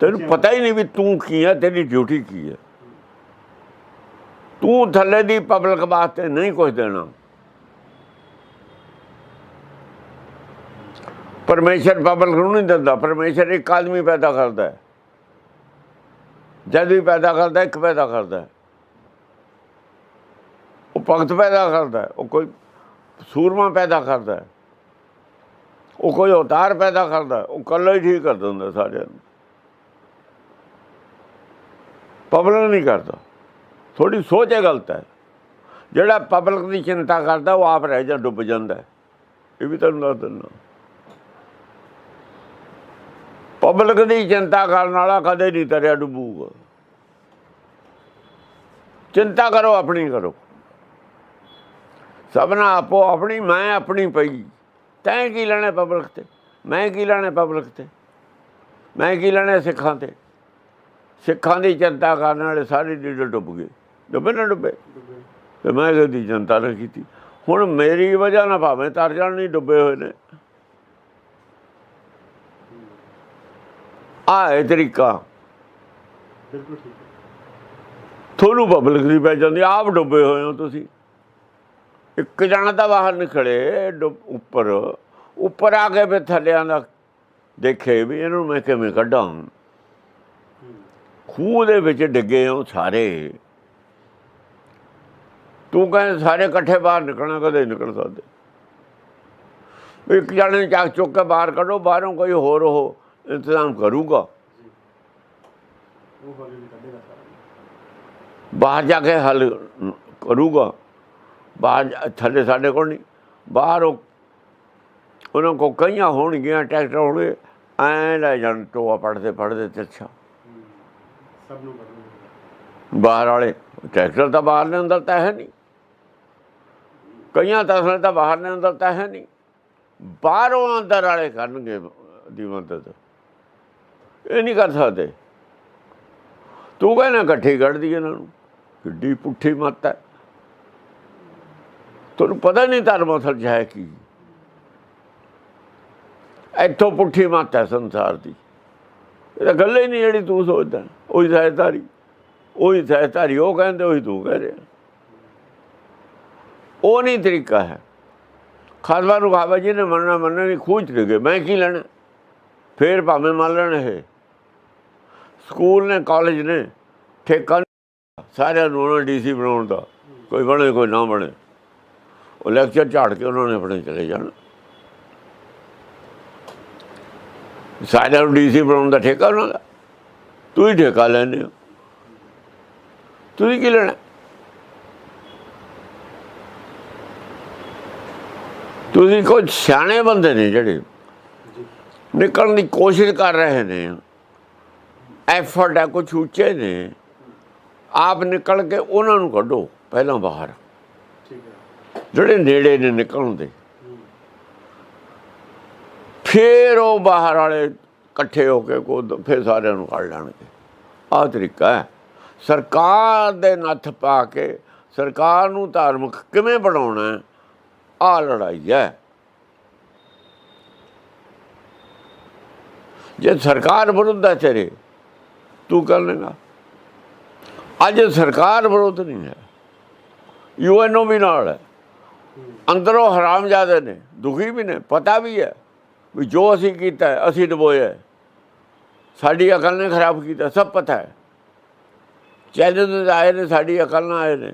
ਤੈਨੂੰ ਪਤਾ ਹੀ ਨਹੀਂ ਵੀ ਤੂੰ ਕੀ ਹੈ ਤੇਰੀ ਡਿਊਟੀ ਕੀ ਹੈ ਤੂੰ ਥੱਲੇ ਦੀ ਪਬਲਿਕ ਵਾਸਤੇ ਨਹੀਂ ਕੁਝ ਦੇਣਾ। ਪਰਮੇਸ਼ਰ ਪਬਲਿਕ ਨੂੰ ਨਹੀਂ ਦਿੰਦਾ ਪਰਮੇਸ਼ਰ ਇੱਕ ਆਦਮੀ ਪੈਦਾ ਕਰਦਾ ਹੈ। ਜਦ ਵੀ ਪੈਦਾ ਕਰਦਾ ਇੱਕ ਪੈਦਾ ਕਰਦਾ ਉਹ ਭਗਤ ਪੈਦਾ ਕਰਦਾ ਉਹ ਕੋਈ ਸੂਰਮਾ ਪੈਦਾ ਕਰਦਾ ਹੈ। ਉਹ ਕੋਈ ਅਵਤਾਰ ਪੈਦਾ ਕਰਦਾ ਉਹ ਕੱਲਾ ਹੀ ਠੀਕ ਕਰ ਦਿੰਦਾ ਸਾਰਿਆਂ ਨੂੰ। ਪਬਲਿਕ ਨਹੀਂ ਕਰਦਾ। ਥੋੜੀ ਸੋਚ ਹੈ ਗਲਤ ਹੈ। ਜਿਹੜਾ ਪਬਲਿਕ ਦੀ ਚਿੰਤਾ ਕਰਦਾ, ਉਹ ਆਪ ਰਹਿ ਜਾ, ਡੁੱਬ ਜਾਂਦਾ ਇਹ ਵੀ ਤੁਹਾਨੂੰ ਦੱਸ ਦਿੰਦਾ ਪਬਲਿਕ ਦੀ ਚਿੰਤਾ ਕਰਨ ਵਾਲਾ ਕਦੇ ਨਹੀਂ ਤਰਿਆ ਡੁੱਬੂਗਾ। ਚਿੰਤਾ ਕਰੋ, ਆਪਣੀ ਕਰੋ। ਸਭਨਾ ਆਪੋ ਆਪਣੀ, ਮੈਂ ਆਪਣੀ ਪਈ। ਤੈਂ ਕੀ ਲੈਣਾ ਪਬਲਿਕ ਤੇ? ਮੈਂ ਕੀ ਲੈਣਾ ਪਬਲਿਕ ਤੇ? ਮੈਂ ਕੀ ਲੈਣਾ ਸਿੱਖਾਂ ਤੇ? ਸਿੱਖਾਂ ਦੀ ਚਿੰਤਾ ਕਰਨ ਵਾਲੇ ਸਾਰੇ ਲੀਡਰ ਡੁੱਬ ਗਏ। ਡੁੱਬੇ ਨਾ ਡੁੱਬੇ? ਤੇ ਮੈਂ ਕਦੀ ਚਿੰਤਾ ਨਾ ਕੀਤੀ। ਹੁਣ ਮੇਰੀ ਵਜ੍ਹਾ ਨਾਲ ਭਾਵੇਂ ਤਰ ਜਾਣ ਨਹੀਂ ਡੁੱਬੇ ਹੋਏ ਨੇ। ਆਹ ਇਹ ਤਰੀਕਾ। ਬਿਲਕੁਲ ਠੀਕ ਤੁਹਾਨੂੰ ਪਬਲਿਕ ਦੀ ਪੈ ਜਾਂਦੀ ਆਪ ਡੁੱਬੇ ਹੋਏ ਹੋ ਤੁਸੀਂ। ਇੱਕ ਜਣਾ ਤਾਂ ਬਾਹਰ ਨਿਕਲੇ ਉੱਪਰ। ਉੱਪਰ ਆ ਕੇ ਫਿਰ ਥੱਲਿਆਂ ਦਾ ਦੇਖੇ ਵੀ ਇਹਨੂੰ ਮੈਂ ਕਿਵੇਂ ਕੱਢਾਂ। ਖੂਹ ਦੇ ਵਿੱਚ ਡਿੱਗੇ ਹੋ ਸਾਰੇ। ਤੂੰ ਕਹਿੰਦਾ ਸਾਰੇ ਇਕੱਠੇ ਬਾਹਰ ਨਿਕਲਣਾ ਕਦੇ ਨਿਕਲ ਸਕਦੇ। ਇੱਕ ਜਣੇ ਚੱਕ ਚੁੱਕ ਕੇ ਬਾਹਰ ਕੱਢੋ ਬਾਹਰੋਂ ਕੋਈ ਹੋਰ ਉਹ ਇੰਤਜ਼ਾਮ ਕਰੂਗਾ। ਬਾਹਰ ਜਾ ਕੇ ਹੱਲ ਕਰੂਗਾ। ਬਾਹਰ ਥੱਲੇ ਸਾਡੇ ਕੋਲ ਨਹੀਂ ਬਾਹਰ ਉਹ ਉਹਨਾਂ ਕੋ ਕਈਆਂ ਹੋਣਗੀਆਂ ਟਰੈਕਟਰ ਹੋਣਗੇ ਐ ਲੈ ਜਾਣ ਟੋਆ ਪੜਦੇ ਪੜਦੇ ਤੇ ਅੱਛਾ। ਸਭ ਨੂੰ ਬਾਹਰ ਵਾਲੇ, ਟਰੈਕਟਰ ਤਾਂ ਬਾਹਰ ਨੇ, ਅੰਦਰ ਤਾਂ ਹੈ ਨਹੀਂ। ਕਈਆਂ ਤਸਲੇ ਤਾਂ ਬਾਹਰ ਨੇ, ਅੰਦਰ ਤਾਂ ਹੈ ਨਹੀਂ। ਬਾਹਰੋਂ ਅੰਦਰ ਵਾਲੇ ਕਰਨਗੇ ਦੀ ਮਦਦ। ਇਹ ਨਹੀਂ ਕਰ ਸਕਦੇ। ਤੂੰ ਕਹਿੰਦਾ ਇਕੱਠੀ ਕੱਢਦੀ ਇਹਨਾਂ ਨੂੰ। ਕਿੱਡੀ ਪੁੱਠੀ ਮੱਤ ਹੈ। ਤੁਹਾਨੂੰ ਪਤਾ ਨਹੀਂ ਧਰਮ ਅਸਲ 'ਚ ਹੈ ਕੀ। ਇੱਥੋਂ ਪੁੱਠੀ ਮੱਤ ਹੈ ਸੰਸਾਰ ਦੀ। ਇਹ ਤਾਂ ਗੱਲ ਹੀ ਨਹੀਂ ਜਿਹੜੀ ਤੂੰ ਸੋਚਦਾ। ਉਹੀ ਸਹਿਤਾਰੀ ਉਹੀ ਸਹਿਤਾਰੀ ਉਹ ਕਹਿੰਦੇ, ਉਹੀ ਤੂੰ ਕਹਿ ਰਿਹਾ। ਉਹ ਨਹੀਂ ਤਰੀਕਾ ਹੈ। ਖਾਲਵਾ ਨੂੰ ਬਾਬਾ ਜੀ ਨੇ ਮੰਨਣਾ ਮੰਨਣਾ ਨਹੀਂ ਖੂਚ ਲਗੇ ਮੈਂ ਕੀ ਲੈਣਾ? ਫੇਰ ਭਾਵੇਂ ਮੰਨ ਲੈਣ ਇਹ। ਸਕੂਲ ਨੇ, ਕਾਲਜ ਨੇ, ਠੇਕਾ ਨਹੀਂ ਸਾਰਿਆਂ ਨੂੰ ਉਹਨਾਂ ਡੀਸੀ ਬਣਾਉਣ ਦਾ। ਕੋਈ ਬਣੇ, ਕੋਈ ਨਾ ਬਣੇ। ਉਹ ਲੈਕਚਰ ਝਾੜ ਕੇ ਉਹਨਾਂ ਨੇ ਆਪਣੇ ਚਲੇ ਜਾਣਾ। ਸਾਰਿਆਂ ਨੂੰ ਡੀਸੀ ਬਣਾਉਣ ਦਾ ਠੇਕਾ ਉਹਨਾਂ ਦਾ। ਤੂੰ ਹੀ ਠੇਕਾ ਲੈਂਦੇ ਹੋ। ਤੁਸੀਂ ਕੀ ਲੈਣਾ? ਤੁਸੀਂ ਕੋਈ ਸਿਆਣੇ ਬੰਦੇ ਨੇ ਜਿਹੜੇ ਨਿਕਲਣ ਦੀ ਕੋਸ਼ਿਸ਼ ਕਰ ਰਹੇ ਨੇ। ਐਫਰਟ ਹੈ ਕੁਛ ਉੱਚੇ ਨੇ। ਆਪ ਨਿਕਲ ਕੇ ਉਹਨਾਂ ਨੂੰ ਕੱਢੋ ਪਹਿਲਾਂ ਬਾਹਰ। ਜਿਹੜੇ ਨੇੜੇ ਨੇ ਨਿਕਲਣ ਦੇ। ਫੇਰ ਉਹ ਬਾਹਰ ਵਾਲੇ ਇਕੱਠੇ ਹੋ ਕੇ ਕੋ ਫਿਰ ਸਾਰਿਆਂ ਨੂੰ ਕੱਢ ਲੈਣਗੇ। ਆਹ ਤਰੀਕਾ ਹੈ। ਸਰਕਾਰ ਦੇ ਨੱਥ ਪਾ ਕੇ ਸਰਕਾਰ ਨੂੰ ਧਾਰਮਿਕ ਕਿਵੇਂ ਬਣਾਉਣਾ ਆਹ ਲੜਾਈ ਹੈ। ਜੇ ਸਰਕਾਰ ਵਿਰੁੱਧ ਹੈ ਤੇਰੇ, ਤੂੰ ਕਰ ਲੇਗਾ। ਅੱਜ ਸਰਕਾਰ ਵਿਰੁੱਧ ਨਹੀਂ ਹੈ। ਯੂਐਨਓ ਵੀ ਨਾਲ ਹੈ। ਅੰਦਰੋਂ ਹਰਾਮਜ਼ਾਦੇ ਨੇ, ਦੁਖੀ ਵੀ ਨੇ, ਪਤਾ ਵੀ ਹੈ। ਵੀ ਜੋ ਅਸੀਂ ਕੀਤਾ, ਅਸੀਂ ਡਬੋਇਆ ਸਾਡੀ ਅਕਲ ਨੇ ਖਰਾਬ ਕੀਤਾ, ਸਭ ਪਤਾ ਹੈ। ਚੈਲੰਜ ਆਏ ਨੇ, ਸਾਡੀ ਅਕਲ ਨਾਲ ਆਏ ਨੇ।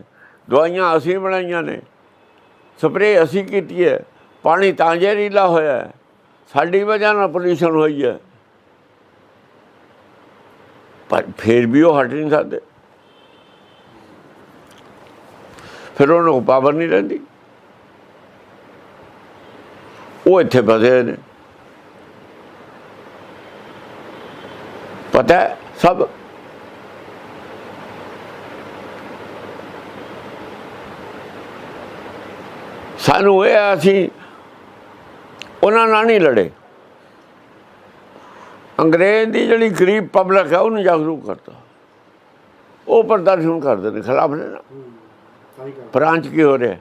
ਦਵਾਈਆਂ ਅਸੀਂ ਬਣਾਈਆਂ ਨੇ। ਸਪਰੇ ਅਸੀਂ ਕੀਤੀ ਹੈ। ਪਾਣੀ ਤਾਂ ਜ਼ਹਿਰੀਲਾ ਹੋਇਆ ਸਾਡੀ ਵਜ੍ਹਾ ਨਾਲ ਪੋਲੂਸ਼ਨ ਹੋਈ ਹੈ। ਪਰ ਫਿਰ ਵੀ ਉਹ ਹਟ ਨਹੀਂ ਸਕਦੇ। ਫਿਰ ਉਹਨਾਂ ਨੂੰ ਪਾਵਰ ਨਹੀਂ ਰਹਿੰਦੀ। ਉਹ ਇੱਥੇ ਫਸੇ ਨੇ। ਪਤਾ ਸਭ ਸਾਨੂੰ ਇਹ ਆ ਅਸੀਂ ਉਹਨਾਂ ਨਾਲ ਨਹੀਂ ਲੜੇ। ਅੰਗਰੇਜ਼ ਦੀ ਜਿਹੜੀ ਗਰੀਬ ਪਬਲਿਕ ਹੈ ਉਹਨੂੰ ਜਾਗਰੂਕ ਕਰਤਾ। ਉਹ ਪ੍ਰਦਰਸ਼ਨ ਕਰਦੇ ਨੇ, ਖਿਲਾਫ ਨੇ ਨਾ। ਫਰਾਂਸ 'ਚ ਕੀ ਹੋ ਰਿਹਾ?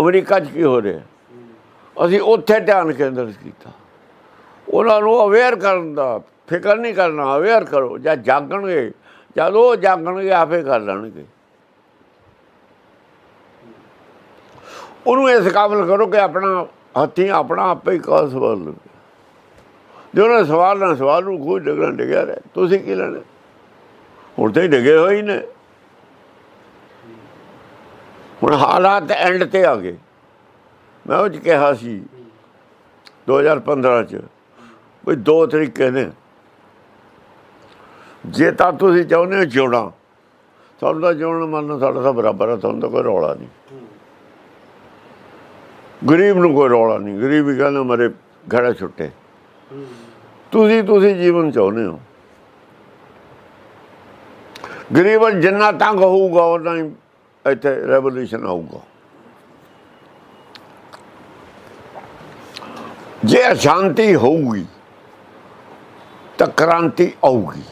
ਅਮਰੀਕਾ 'ਚ ਕੀ ਹੋ ਰਿਹਾ? ਅਸੀਂ ਉੱਥੇ ਧਿਆਨ ਕੇਂਦਰਿਤ ਕੀਤਾ। ਉਹਨਾਂ ਨੂੰ ਅਵੇਅਰ ਕਰਨ ਦਾ ਫਿਕਰ ਨਹੀਂ ਕਰਨਾ ਅਵੇਅਰ ਕਰੋ, ਜਾਂ ਜਾਗਣਗੇ, ਜਦ ਉਹ ਜਾਗਣਗੇ, ਆਪੇ ਕਰ ਲੈਣਗੇ। ਉਹਨੂੰ ਇਸ ਕਾਬਲ ਕਰੋ ਕਿ ਆਪਣਾ ਹੱਥੀਂ ਆਪਣਾ ਆਪੇ ਹੀ ਕਾ ਸਵਾਲ ਲਵੇ। ਜੇ ਉਹਨੇ ਸਵਾਲ ਨਾ ਸਵਾਲ ਨੂੰ ਕੋਈ ਡਗਣਾ ਡਿਗਿਆ ਰਿਹਾ, ਤੁਸੀਂ ਕੀ ਲੈਣਾ? ਹੁਣ ਤੇ ਡਿਗੇ ਹੋਏ ਨੇ। ਹੁਣ ਹਾਲਾਤ ਐਂਡ ਤੇ ਆ ਗਏ। ਮੈਂ ਉਹ 'ਚ ਕਿਹਾ ਸੀ 2015 ਚ ਕੋਈ ਦੋ ਤਰੀਕੇ ਨੇ। ਜੇ ਤਾਂ ਤੁਸੀਂ ਚਾਹੁੰਦੇ ਹੋ ਜਿਉਣਾ, ਤੁਹਾਨੂੰ ਤਾਂ ਜਿਉਣ ਮੰਨੋ ਸਾਡਾ ਤਾਂ ਬਰਾਬਰ ਹੈ ਤੁਹਾਨੂੰ ਤਾਂ ਕੋਈ ਰੌਲਾ ਨਹੀਂ। ਗਰੀਬ ਨੂੰ ਕੋਈ ਰੌਲਾ ਨਹੀਂ, ਗਰੀਬ ਹੀ ਕਹਿੰਦਾ ਮਰੇ ਘੜਾ ਛੁੱਟੇ। ਤੁਸੀਂ ਤੁਸੀਂ ਜੀਵਨ ਚਾਹੁੰਦੇ ਹੋ। ਗਰੀਬਨ ਜਿੰਨਾ ਤੰਗ ਹੋਊਗਾ ਉਹਨਾਂ ਹੀ ਇੱਥੇ ਰੈਵੋਲੂਸ਼ਨ ਆਊਗਾ। ਜੇ ਅਸ਼ਾਂਤੀ ਹੋਊਗੀ, ਤਾਂ ਕ੍ਰਾਂਤੀ ਆਊਗੀ।